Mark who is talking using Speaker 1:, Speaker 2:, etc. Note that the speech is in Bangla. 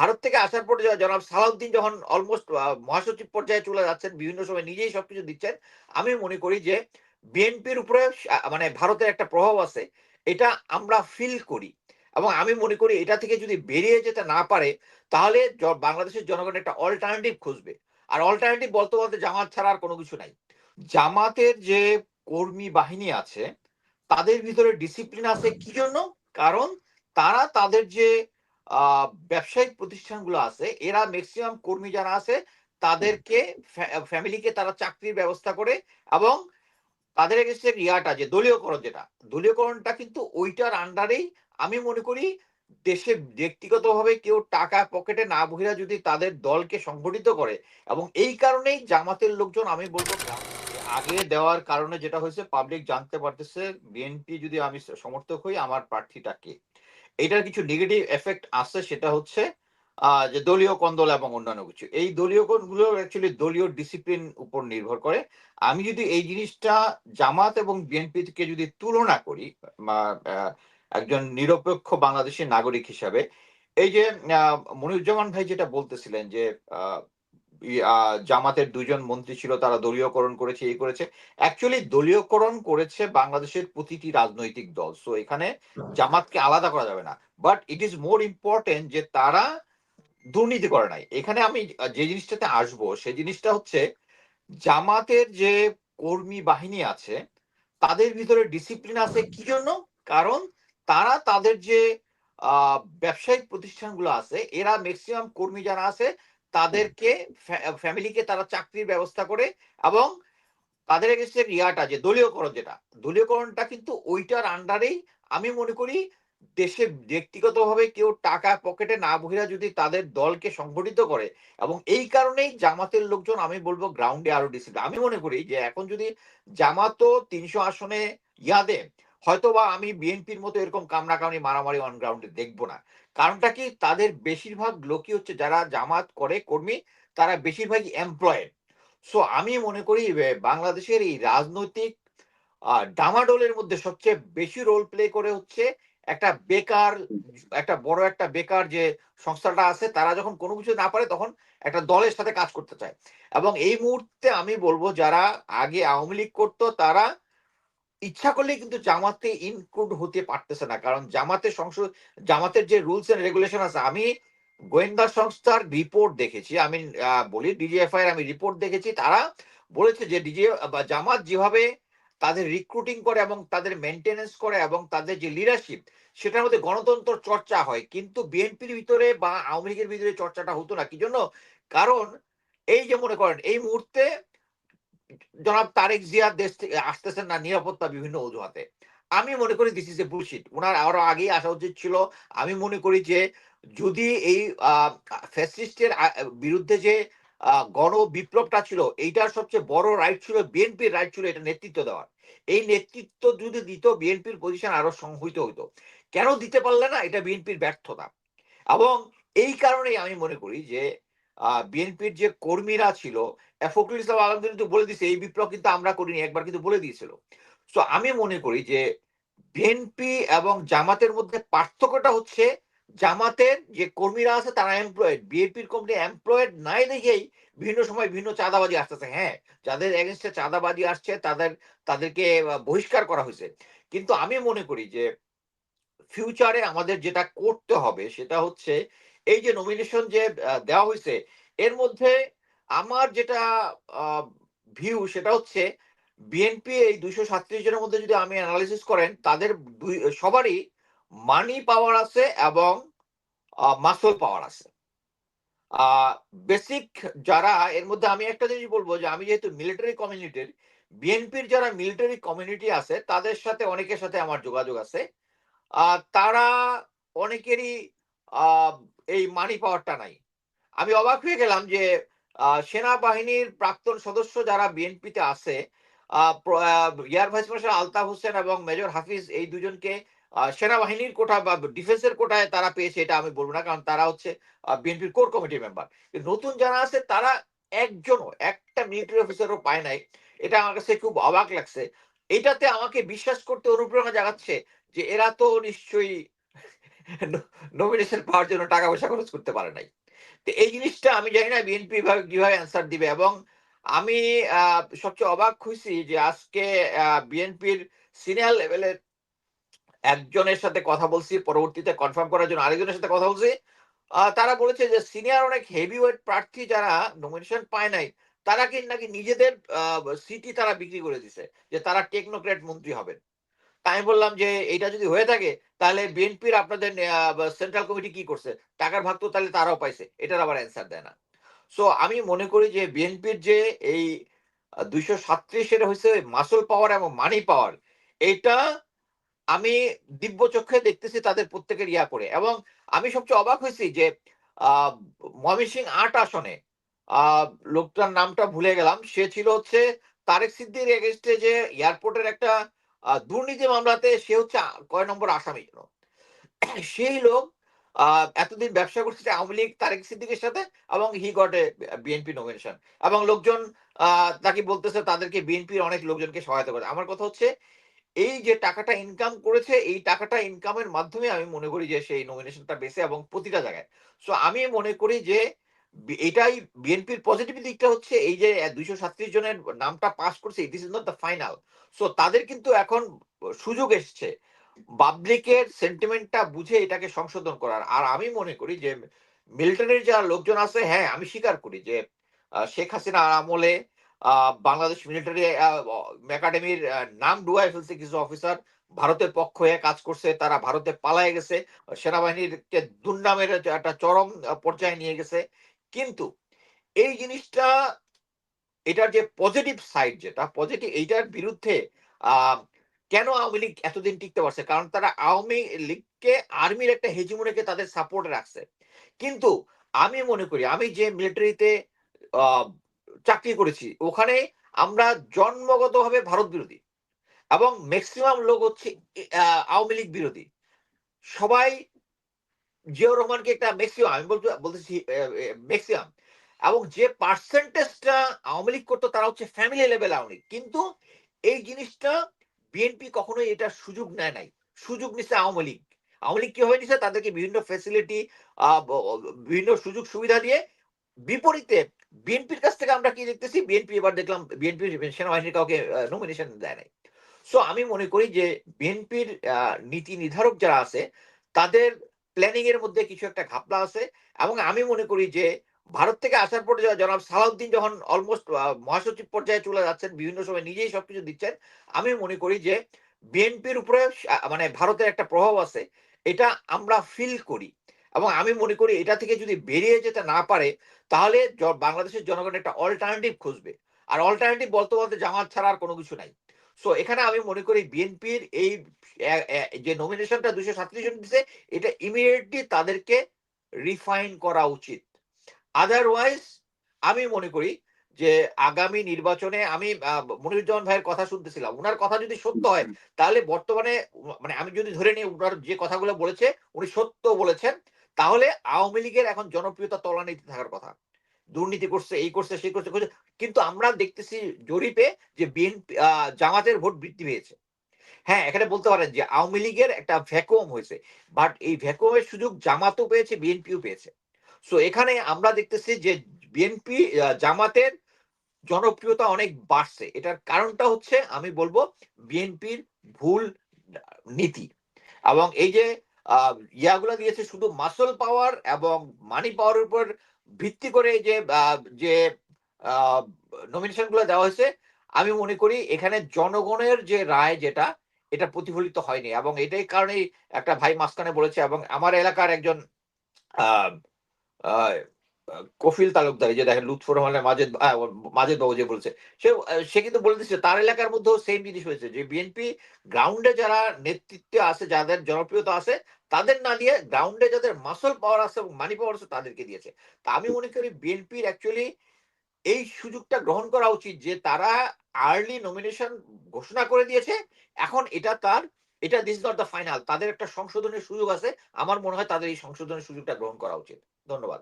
Speaker 1: ভারত থেকে আসার পর জনাব সালাউদ্দিন যখন অলমোস্ট মহাসচিব পর্যায়ে চলে যাচ্ছেন, বিভিন্ন সময় নিজেই সবকিছু দিচ্ছেন। আমি মনে করি যে বিএনপির উপরে মানে ভারতের একটা প্রভাব আছে। এটা আমরা ফিল করি। এবং আমি মনে করি এটা থেকে যদি বেরিয়ে যেতে না পারে, তাহলে বাংলাদেশের জনগণ একটা অল্টারনেটিভ খুঁজবে। আর অল্টারনেটিভ বলতে, বলতে জামাত ছাড়া আর কোনো কিছু নাই। জামাতের যে কর্মী বাহিনী আছে, তাদের ভিতরে ডিসিপ্লিন আছে কি জন্য? কারণ তারা তাদের যে ব্যবসায়িক প্রতিষ্ঠানগুলো আছে, এরা ম্যাক্সিমাম কর্মী যারা আছে, তাদেরকে ফ্যামিলিকে তারা চাকরির ব্যবস্থা করে এবং তাদের এর ইয়াটা যে দলীয়করণ যেটা, দলীয়করণটা কিন্তু ওইটার আন্ডারেই আমি মনে করি দেশে ব্যক্তিগতভাবে কেউ টাকা পকেটে না ভইরা যদি তাদের দলকে সংগঠিত করে এবং এই কারণেই জামাতের লোকজন আমি বলব আগে দেওয়ার কারণে যেটা হয়েছে পাবলিক জানতে পারতেছে বিএনপি যদি আমি সমর্থক হই আমার প্রার্থীটা কে। এটার কিছু নেগেটিভ এফেক্ট আছে সেটা হচ্ছে যে দলীয় কোন্দল এবং অন্যান্য কিছু। এই দলীয় কোণগুলো অ্যাকচুয়ালি দলীয় ডিসিপ্লিন উপর নির্ভর করে। আমি যদি এই জিনিসটা জামাত এবং বিএনপি থেকে যদি তুলনা করি একজন নিরপেক্ষ বাংলাদেশী নাগরিক হিসাবে, এই যে মনিরুজ্জামান ভাই যেটা বলতেছিলেন যে জামাতের ২ জন মন্ত্রী ছিল তারা দলীয়করণ করেছে, এই করেছে। অ্যাকচুয়ালি দলীয়করণ করেছে বাংলাদেশের প্রতিটি রাজনৈতিক দল। সো এখানে জামাতকে আলাদা করা যাবে না। But it is more important যে তারা দুর্নীতি করে নাই। এখানে আমি যে জিনিসটাতে আসব সে জিনিসটা হচ্ছে জামাতের যে কর্মী বাহিনী আছে, তাদের ভিতরে ডিসিপ্লিন আছে কি জন্য? কারণ তারা তাদের যে ব্যবসায়িক প্রতিষ্ঠানগুলো আছে, এরা মেক্সিমাম কর্মী যারা আছে, তাদেরকে ফ্যামিলিকে তারা চাকরির ব্যবস্থা করে এবং তাদের এগেইনস্ট এর ইয়াটা যে দলীয়করণ যেটা, দলীয়করণটা কিন্তু ওইটার আন্ডারেই আমি মনে করি দেশে ব্যক্তিগতভাবে কেউ টাকা পকেটে না ভইরা যদি তাদের দলকে সংগঠিত করে এবং এই কারণেই জামাতের লোকজন আমি বলব গ্রাউন্ডে আরও ডিসিপ্লিন। আমি মনে করি যে এখন যদি জামাতও ৩০০ আসনে ইয়া দেয়, হয়তোবা আমি বিএনপির মতো এরকম কামড়াকামড়ি মারামারি অন গ্রাউন্ড দেখব না। কারণটা কি? তাদের বেশিরভাগ লোকই হচ্ছে যারা জামাত করে কর্মী, তারা বেশিরভাগই এমপ্লয়েড। সো আমি মনে করি বাংলাদেশের এই রাজনৈতিক ডামাডোলের মধ্যে সবচেয়ে বেশি রোল প্লে করে হচ্ছে একটা বেকার একটা বড় একটা বেকার যে সংস্থাটা আছে, তারা যখন কোনো কিছু না পারে তখন একটা দলের সাথে কাজ করতে চায়। এবং এই মুহূর্তে আমি বলব যারা আগে আওয়ামী লীগ করতো তারা ইচ্ছা করলেই কিন্তু জামাতে ইনক্লুড হতে পারতেছে না। কারণ জামাতের সংসদ জামাতের যে রুলস অ্যান্ড রেগুলেশন আছে, আমি গোয়েন্দা সংস্থার রিপোর্ট দেখেছি। আমি বলি ডিজিএফআই আমি রিপোর্ট দেখেছি। তারা বলেছে যে ডিজি জামাত যেভাবে তাদের রিক্রুটিং করে এবং তাদের মেইনটেন্যান্স করে এবং তাদের যে লিডারশিপ সেটার মধ্যে গণতন্ত্র চর্চা হয়। কিন্তু বিএনপির ভিতরে বা আওয়ামী লীগের ভিতরে চর্চাটা হতো না। কি জন্য? কারণ, এই যে মনে করেন, এই মুহূর্তে জনাব তারেক জিয়া দেশ থেকে আসতেছেন না নিরাপত্তা বিভিন্ন অজুহাতে। আমি মনে করি দিস ইস এ বুলশিট। উনার আরও আগেই আসা উচিত ছিল। আমি মনে করি যে যদি এই ফ্যাসিস্টের বিরুদ্ধে যে গণ বিপ্লবটা ছিল, এইটার সবচেয়ে বড় রাইট ছিল বিএনপির রাইট ছিল এটা নেতৃত্ব দেওয়ার। এই নেতৃত্ব যদি দিত বিএনপির পজিশন আরও সংহত হইতো। কেন দিতে পারলে না? এটা বিএনপির ব্যর্থতা। এবং এই কারণেই আমি মনে করি যে বিএনপির যে কর্মীরা ছিল, ফখরুল ইসলাম কিন্তু বলে দিছে এই বিপ্লব কিন্তু আমরা করিনি। একবার কিন্তু বলে দিয়েছিল। সো আমি মনে করি যে বিএনপি এবং জামাতের মধ্যে পার্থক্যটা হচ্ছে জামাতের যে কর্মীরা আছে তারা এমপ্লয়েড। বিএনপির কর্মী এমপ্লয়েড নাই দেখেই বিভিন্ন সময় বিভিন্ন চাঁদাবাজি আসতেছে। হ্যাঁ, যাদের এগেইনস্ট এ চাঁদাবাজি আসছে তাদের তাদেরকে বহিষ্কার করা হয়েছে কিন্তু আমি মনে করি যে ফিউচারে আমাদের যেটা করতে হবে সেটা হচ্ছে এই যে নমিনেশন যে দেওয়া হয়েছে এর মধ্যে আমার যেটা ভিউ সেটা হচ্ছে বিএনপি এই ২৩৭ জনের মধ্যে যদি আমি এনালাইসিস করেন তাদের সবারই মানি পাওয়ার আছে এবং মাসল পাওয়ার আছে। বেসিক যারা এর মধ্যে আমি একটা জিনিস বলব যে আমি যেহেতু মিলিটারি কমিউনিটির, বিএনপির যারা মিলিটারি কমিউনিটি আছে তাদের সাথে অনেকের সাথে আমার যোগাযোগ আছে। তারা অনেকেরই এই মানি পাওয়ারটা নাই। আমি অবাক হয়ে গেলাম যে সেনাবাহিনীর প্রাক্তন সদস্য যারা বিএনপিতে আছে, air vice marshal Altaf Hossain এবং মেজর হাফিজ এই দুজনকে সেনাবাহিনীর কোটা বা ডিফেন্স এর কোটায় তারা পেয়েছে এটা আমি বলব না। কারণ তারা হচ্ছে বিএনপির কোর কমিটির মেম্বার। নতুন যারা আছে তারা একজনও একটা মিলিটারি অফিসারও পায় নাই। এটা আমার কাছে খুব অবাক লাগছে। এটাতে আমাকে বিশ্বাস করতে অনুপ্রেরণা জাগাচ্ছে যে এরা তো নিশ্চয়ই নমিনেশন পাওয়ার জন্য টাকা পয়সা খরচ করতে পারে নাই তো এই জিনিসটা আমি জানি না বিএনপি কীভাবে অ্যান্সার দিবে এবং আমি সবচেয়ে অবাক হয়েছি যে আজকে বিএনপির সিনিয়র লেভেলের একজনের সাথে কথা বলছি, পরবর্তীতে কনফার্ম করার জন্য আরেকজনের সাথে কথা বলছি। তারা বলেছে যে সিনিয়র অনেক হেভি ওয়েট প্রার্থী যারা নমিনেশন পায় নাই, তারা কি নাকি নিজেদের সিটি তারা বিক্রি করে দিছে, যে তারা টেকনোক্রেট মন্ত্রী হবেন। আমি বললাম যে এটা যদি হয়ে থাকে, তাহলে বিএনপির আপনাদের সেন্ট্রাল কমিটি কি করছে? টাকার ভাগ তো তাহলে তারাও পাইছে, এটার আবার অ্যান্সার দেয় না। সো আমি মনে করি যে, বিএনপির যে এই দুইশো সাতত্রিশের হয়েছে মাসল পাওয়ার এবং মানি পাওয়ার এটা আমি দিব্য চক্ষে দেখতেছি তাদের প্রত্যেকের ইয়া করে। এবং আমি সবচেয়ে অবাক হয়েছি যে, আহ, ময়মনসিং আট আসনে, আহ, লোকটার নামটা ভুলে গেলাম, সে ছিল হচ্ছে তারেক সিদ্দির এগেনস্টে যে এয়ারপোর্টের একটা দুর্নীতি মামলাতে সে হচ্ছে কয় নম্বর আসামি। সেই লোক এতদিন ব্যবসা করছে আওয়ামী লীগ, তারেক সিদ্দিকের সাথে এবং he got a BNP nomination এবং লোকজন তাকে বলতেছে তাদেরকে বিএনপির অনেক লোকজনকে সহায়তা করে আমার কথা হচ্ছে, এই যে টাকাটা ইনকাম করেছে, এই টাকাটা ইনকামের মাধ্যমে আমি মনে করি যে সেই নমিনেশনটা বেছে এবং প্রতিটা জায়গায়। সো আমি মনে করি যে এটাই বিএনপির পজিটিভ দিকটা হচ্ছে এই যে দুইশো সাতত্রিশ জনের নামটা পাস করছে this is not the final so তাদের কিন্তু এখন সুযোগ এসছে পাবলিকের সেন্টিমেন্টটা বুঝে এটাকে সংশোধন করার। আর আমি মনে করি যে মিলিটারির যারা লোকজন আছে হ্যাঁ আমি স্বীকার করি যে শেখ হাসিনা আমলে বাংলাদেশ মিলিটারি একাডেমির নাম ডুয়াই ফেলছে কিছু অফিসার ভারতের পক্ষ হয়ে কাজ করছে, তারা ভারতে পালায় গেছে, সেনাবাহিনীর দুর্নামের একটা চরম পর্যায়ে নিয়ে গেছে। কিন্তু এই জিনিসটা, এটার যে পজিটিভ সাইড যেটা পজিটিভ এইটার বিরুদ্ধে কেন আওয়ামী লীগ এতদিন টিকতে পারছে? কারণ তারা আওয়ামী লীগকে, আর্মির একটা হেজিমনিকে তাদের সাপোর্ট রাখছে। কিন্তু আমি মনে করি, আমি যে মিলিটারিতে চাকরি করেছি, ওখানে আমরা জন্মগতভাবে ভারত বিরোধী এবং ম্যাক্সিমাম লোক হচ্ছে আওয়ামী লীগ বিরোধী। সবাই জিয়াউর রহমানকে একটা ম্যাক্সিমাম আমি বলতে, বলতেছি ম্যাক্সিমাম এবং যে পার্সেন্টেজটা আওয়ামী লীগ করতো, তারা হচ্ছে ফ্যামিলি লেভেল আওয়ামী লীগ। কিন্তু এই জিনিসটা বিএনপি কখনোই এটা সুযোগ নেয় নাই। সুযোগ নিচ্ছে আওয়ামী লীগ। আওয়ামী লীগ কীভাবে নিছে? তাদেরকে বিভিন্ন ফ্যাসিলিটি বিভিন্ন সুযোগ সুবিধা দিয়ে বিপরীতে বিএনপির কাছ থেকে আমরা কি দেখতেছি? বিএনপি এবার দেখলাম বিএনপি সেনাবাহিনীর কাউকে নমিনেশন দেয় নাই। সো আমি মনে করি যে বিএনপির নীতি নির্ধারক যারা আছে, তাদের প্ল্যানিং এর মধ্যে কিছু একটা ঘাপলা আছে এবং আমি মনে করি যে ভারত থেকে আসার পরে জনাব সালাউদ্দিন যখন অলমোস্ট মহাসচিব পর্যায়ে চলে যাচ্ছেন, বিভিন্ন সময় নিজেই সবকিছু দিচ্ছেন, আমি মনে করি যে বিএনপির উপরে মানে ভারতের একটা প্রভাব আছে, এটা আমরা ফিল করি এবং আমি মনে করি এটা থেকে যদি বেরিয়ে যেতে না পারে, তাহলে বাংলাদেশের জনগণ একটা অল্টারনেটিভ খুঁজবে। আর অল্টারনেটিভ বলতে বলতে জামাত ছাড়া আর কোনো কিছু নাই। সো এখানে আমি মনে করি বিএনপির এই যে নমিনেশনটা দুশো সাতত্রিশ জন দিচ্ছে এটা ইমিডিয়েটলি তাদেরকে রিফাইন করা উচিত। আদারওয়াইজ আমি মনে করি যে আগামী নির্বাচনে আমি মনিরুজ্জামান ভাইয়ের কথা শুনতেছিলাম। উনার কথা যদি সত্য হয়, তাহলে বর্তমানে মানে আমি যদি ধরে নিই উনার যে কথাগুলো বলেছে, উনি সত্য বলেছেন, তাহলে আওয়ামী লীগের এখন জনপ্রিয়তা তলানিতে থাকার কথা। দুর্নীতি করছে, এই করছে, সেই করছে। কিন্তু আমরা দেখতেছি জরিপে যে বিএনপি জামাতের ভোট বৃদ্ধি পেয়েছে। হ্যাঁ এখানে বলতে পারেন যে আওয়ামী লীগের একটা ভ্যাকুয়াম হয়েছে বাট এই ভ্যাকুয়ামের সুযোগ জামাতও পেয়েছে বিএনপিও পেয়েছে। সো এখানে আমরা দেখতেছি যে বিএনপি জামাতের জনপ্রিয়তা অনেক বাড়ছে। এটার কারণটা হচ্ছে, আমি বলব বিএনপির ভুল নীতি। এবং এই যে ইয়াগুলো দিয়েছে শুধু মাসল পাওয়ার এবং মানি পাওয়ারের উপর ভিত্তি করে যে যে নমিনেশনগুলো দেওয়া হয়েছে, আমি মনে করি এখানে জনগণের যে রায় যেটা, এটা প্রতিফলিত হয়নি এবং এটাই কারণেই একটা ভাই মাঝখানে বলেছে এবং আমার এলাকার একজন কফিল তালুকদার যে দেখেন লুৎফর রহমানের মাজেদ মাজেদ বাবু যে বলছে, সে সে কিন্তু বলে দিচ্ছে, তার এলাকার মধ্যেও সেম জিনিস হয়েছে যে বিএনপি গ্রাউন্ডে যারা নেতৃত্বে আছে, যাদের জনপ্রিয়তা আছে তাদের না দিয়ে গ্রাউন্ডে যাদের মাসল পাওয়ার আছে এবং মানি পাওয়ার আছে তাদেরকে দিয়েছে। তা আমি মনে করি বিএনপির অ্যাকচুয়ালি এই সুযোগটা গ্রহণ করা উচিত যে তারা আর্লি নমিনেশন ঘোষণা করে দিয়েছে। এখন এটা তার, এটা দিস নট দ্য ফাইনাল তাদের একটা সংশোধনের সুযোগ আছে। আমার মনে হয় তাদের এই সংশোধনের সুযোগটা গ্রহণ করা উচিত। ধন্যবাদ।